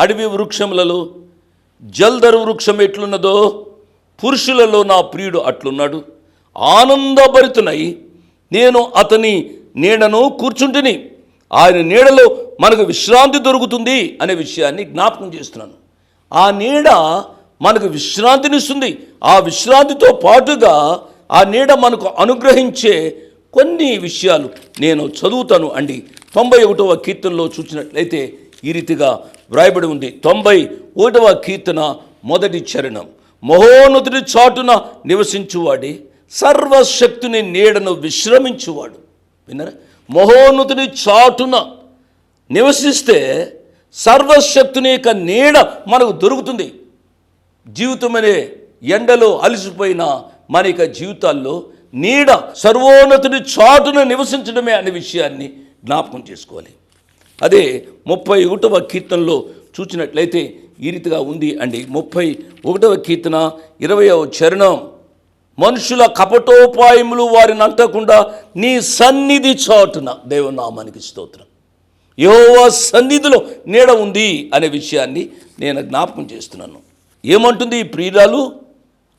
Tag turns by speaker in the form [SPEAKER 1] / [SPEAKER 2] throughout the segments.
[SPEAKER 1] అడవి వృక్షములలో జల్దరు వృక్షం ఎట్లున్నదో పురుషులలో నా ప్రియుడు అట్లున్నాడు. ఆనందభరితునై నేను అతని నీడను కూర్చుంటిని. ఆయన నీడలో మనకు విశ్రాంతి దొరుకుతుంది అనే విషయాన్ని జ్ఞాపకం చేస్తున్నాను. ఆ నీడ మనకు విశ్రాంతినిస్తుంది. ఆ విశ్రాంతితో పాటుగా ఆ నీడ మనకు అనుగ్రహించే కొన్ని విషయాలు నేను చదువుతాను అండి. తొంభై ఒకటవ కీర్తనలో చూసినట్లయితే ఈ రీతిగా వ్రాయబడి ఉంది. తొంభై ఒకటవ కీర్తన మొదటి చరణం. మహోన్నతుడి చాటున నివసించువాడే సర్వశక్తుని నీడను విశ్రమించువాడు. విన్నారా? మహోన్నతుడి చాటున నివసిస్తే సర్వశక్తుని యొక్క నీడ మనకు దొరుకుతుంది. జీవితం అనే ఎండలో అలసిపోయిన మన యొక్క జీవితాల్లో నీడ సర్వోన్నతుడి చాటున నివసించడమే అనే విషయాన్ని జ్ఞాపకం చేసుకోవాలి. అదే ముప్పై ఒకటవ కీర్తనలో చూసినట్లయితే ఈ రీతిగా ఉంది అండి. ముప్పై ఒకటవ కీర్తన ఇరవయవ చరణం. మనుషుల కపటోపాయములు వారిని అంటకుండా నీ సన్నిధి చాటున దేవనామానికి స్తోత్రం. యహోవా సన్నిధిలో నీడ ఉంది అనే విషయాన్ని నేను జ్ఞాపకం చేస్తున్నాను. ఏమంటుంది ఈ ప్రియురాలు?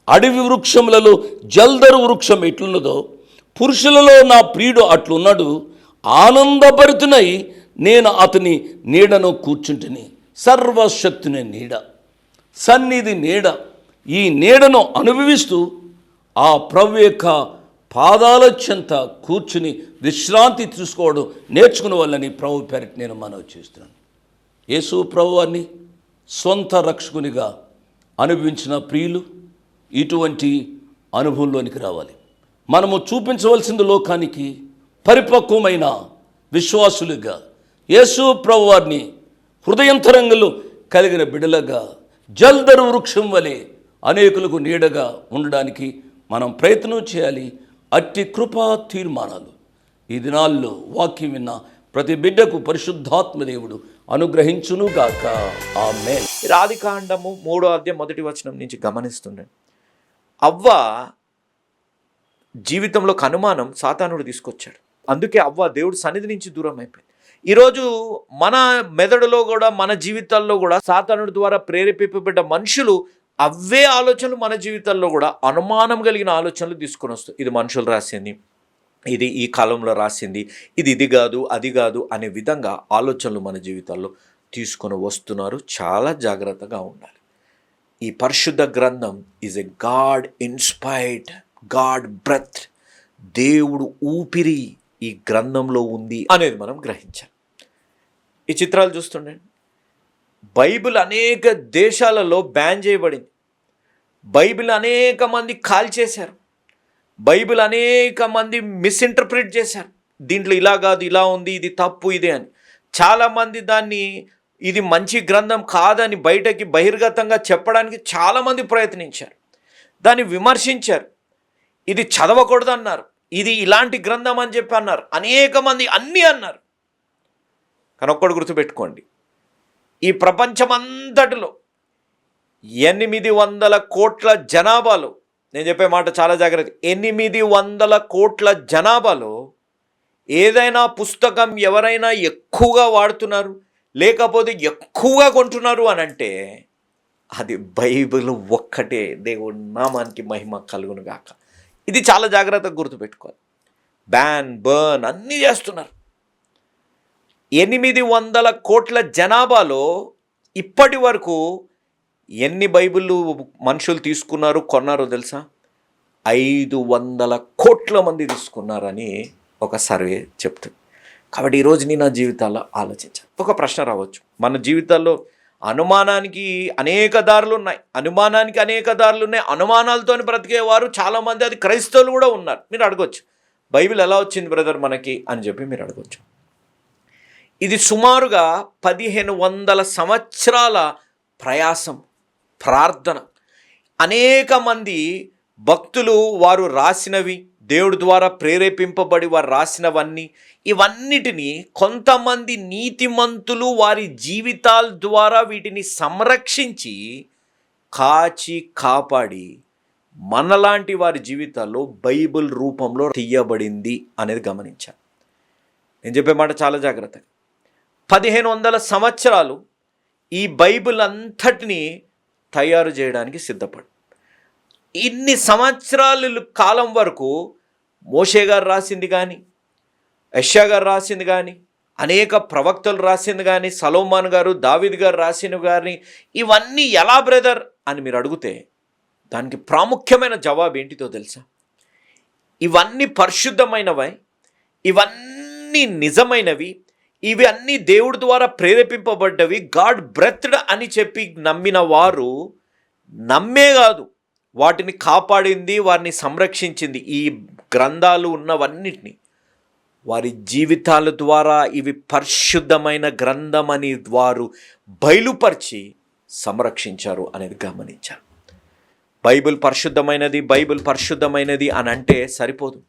[SPEAKER 1] అడవి వృక్షములలో జల్దరు వృక్షం ఎట్లున్నదో పురుషులలో నా ప్రియుడు అట్లున్నాడు ఆనందభరితునై నేను అతని నీడను కూర్చుంటిని. సర్వశక్తుని నీడ. సన్నిధి నీడ. ఈ నీడను అనుభవిస్తూ ఆ ప్రభు యొక్క పాదాల చెంత కూర్చుని విశ్రాంతి తీసుకోవడం నేర్చుకునే వాళ్ళని ప్రభు పేరిట నేను మనవి చేస్తున్నాను. యేసు ప్రభువాన్ని సొంత రక్షకునిగా అనుభవించిన ప్రియులు ఇటువంటి అనుభవంలోనికి రావాలి. మనము చూపించవలసింది లోకానికి పరిపక్వమైన విశ్వాసులుగా యేసు ప్రభువారిని హృదయంతరంగంలో కలిగిన బిడలగా జల్దరు వృక్షం వలె అనేకులకు నీడగా ఉండడానికి మనం ప్రయత్నం చేయాలి. అట్టి కృపా తీర్మానాలు. ఈ దినాల్లో వాక్యం విన్న ప్రతి బిడ్డకు పరిశుద్ధాత్మ దేవుడు అనుగ్రహించునుగాక ఆమె
[SPEAKER 2] రాధికాండము మూడో అధ్యాయం మొదటి వచనం నుంచి గమనిస్తుండే. అవ్వ జీవితంలో కనుమానం సాతానుడు తీసుకొచ్చాడు. అందుకే అవ్వ దేవుడు సన్నిధి నుంచి దూరం అయిపోయింది. ఈరోజు మన మెదడులో కూడా మన జీవితాల్లో కూడా సాతానుడి ద్వారా ప్రేరేపింపబడ్డ మనుషులు అవే ఆలోచనలు మన జీవితాల్లో కూడా అనుమానం కలిగిన ఆలోచనలు తీసుకొని వస్తాయి. ఇది మనుషులు రాసింది ఇది ఈ కాలంలో రాసింది ఇది ఇది కాదు అది కాదు అనే విధంగా ఆలోచనలు మన జీవితాల్లో తీసుకొని వస్తున్నారు. చాలా జాగ్రత్తగా ఉండాలి. ఈ పరిశుద్ధ గ్రంథం is a god inspired god breath దేవుడు ఊపిరి ఈ గ్రంథంలో ఉంది అనేది మనం గ్రహించాలి. ఈ చిత్రాలు చూస్తుండండి బైబిల్ అనేక దేశాలలో బ్యాన్ చేయబడింది. బైబిల్ అనేక మంది కాల్ చేశారు. బైబిల్ అనేక మంది మిస్ఇంటర్ప్రిట్ చేశారు. దీంట్లో ఇలా కాదు ఇలా ఉంది ఇది తప్పు ఇదే అని. చాలామంది దాన్ని ఇది మంచి గ్రంథం కాదని బయటకి బహిర్గతంగా చెప్పడానికి చాలామంది ప్రయత్నించారు. దాన్ని విమర్శించారు. ఇది చదవకూడదు అన్నారు ఇది ఇలాంటి గ్రంథం అని చెప్పి అన్నారు. అనేక మంది అన్నీ అన్నారు. కానీ ఒక్కడు గుర్తుపెట్టుకోండి. ఈ ప్రపంచమంతటిలో ఎనిమిది వందల కోట్ల జనాభాలో నేను చెప్పే మాట చాలా జాగ్రత్త ఎనిమిది వందల కోట్ల జనాభాలో ఏదైనా పుస్తకం ఎవరైనా ఎక్కువగా వాడుతున్నారు లేకపోతే ఎక్కువగా కొంటున్నారు అని అంటే అది బైబిల్ ఒక్కటే. దేవుడి నామానికి మహిమ కలుగును గాక ఇది చాలా జాగ్రత్తగా గుర్తుపెట్టుకోవాలి. బ్యాన్ బర్న్ అన్నీ చేస్తున్నారు. ఎనిమిది వందల కోట్ల జనాభాలో ఇప్పటి వరకు ఎన్ని బైబిళ్ళు మనుషులు తీసుకున్నారు కొన్నారో తెలుసా? ఐదు వందల కోట్ల మంది తీసుకున్నారని ఒక సర్వే చెప్తుంది కాబట్టి ఈరోజు నేను నా జీవితాల్లో ఆలోచించాను ఒక ప్రశ్న రావచ్చు. మన జీవితాల్లో అనుమానానికి అనేక దారులు ఉన్నాయి. అనుమానానికి అనేక దారులు ఉన్నాయి. అనుమానాలతో బ్రతికేవారు చాలామంది. అది క్రైస్తవులు కూడా ఉన్నారు. మీరు అడగొచ్చు. బైబిల్ ఎలా వచ్చింది బ్రదర్ మనకి అని చెప్పి మీరు అడగొచ్చు. ఇది సుమారుగా పదిహేను వందల సంవత్సరాల ప్రయాసం ప్రార్థన. అనేక మంది భక్తులు వారు రాసినవి దేవుడి ద్వారా ప్రేరేపింపబడి వారు రాసినవన్నీ ఇవన్నిటిని కొంతమంది నీతిమంతులు వారి జీవితాల ద్వారా వీటిని సంరక్షించి కాచి కాపాడి మనలాంటి వారి జీవితాల్లో బైబిల్ రూపంలో తీయబడింది అనేది గమనించాను నేను చెప్పే మాట చాలా జాగ్రత్తగా పదిహేను వందల సంవత్సరాలు ఈ బైబిల్ అంతటిని తయారు చేయడానికి సిద్ధపడు. ఇన్ని సంవత్సరాల కాలం వరకు మోషే గారు రాసింది కానీ యష్యా గారు రాసింది కానీ అనేక ప్రవక్తలు రాసింది కానీ సలోమాన్ గారు దావిద్ గారు రాసిన గారిని ఇవన్నీ ఎలా బ్రదర్ అని మీరు అడిగితే దానికి ప్రాముఖ్యమైన జవాబు ఏంటిదో తెలుసా? ఇవన్నీ పరిశుద్ధమైనవై ఇవన్నీ నిజమైనవి ఇవి అన్నీ దేవుడి ద్వారా ప్రేరేపింపబడ్డవి. గాడ్ బ్రెత్డ్ అని చెప్పి నమ్మిన వారు నమ్మే కాదు. వాటిని కాపాడింది వారిని సంరక్షించింది. ఈ గ్రంథాలు ఉన్నవన్నిటిని. వారి జీవితాల ద్వారా ఇవి పరిశుద్ధమైన గ్రంథం అని వారు బయలుపరిచి సంరక్షించారు అనేది గమనించారు బైబిల్ పరిశుద్ధమైనది బైబిల్ పరిశుద్ధమైనది అని అంటే సరిపోదు.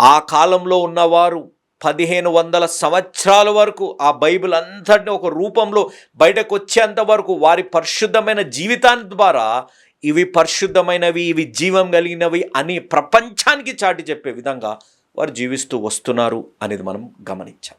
[SPEAKER 2] ఆ కాలంలో ఉన్నవారు పదిహేను వందల సంవత్సరాల వరకు ఆ బైబిల్ అంతటిని ఒక రూపంలో బయటకు వచ్చేంత వరకు వారి పరిశుద్ధమైన జీవితాన్ని ద్వారా ఇవి పరిశుద్ధమైనవి ఇవి జీవం కలిగినవి అని ప్రపంచానికి చాటి చెప్పే విధంగా వారు జీవిస్తూ వస్తున్నారు అనేది మనం గమనించాం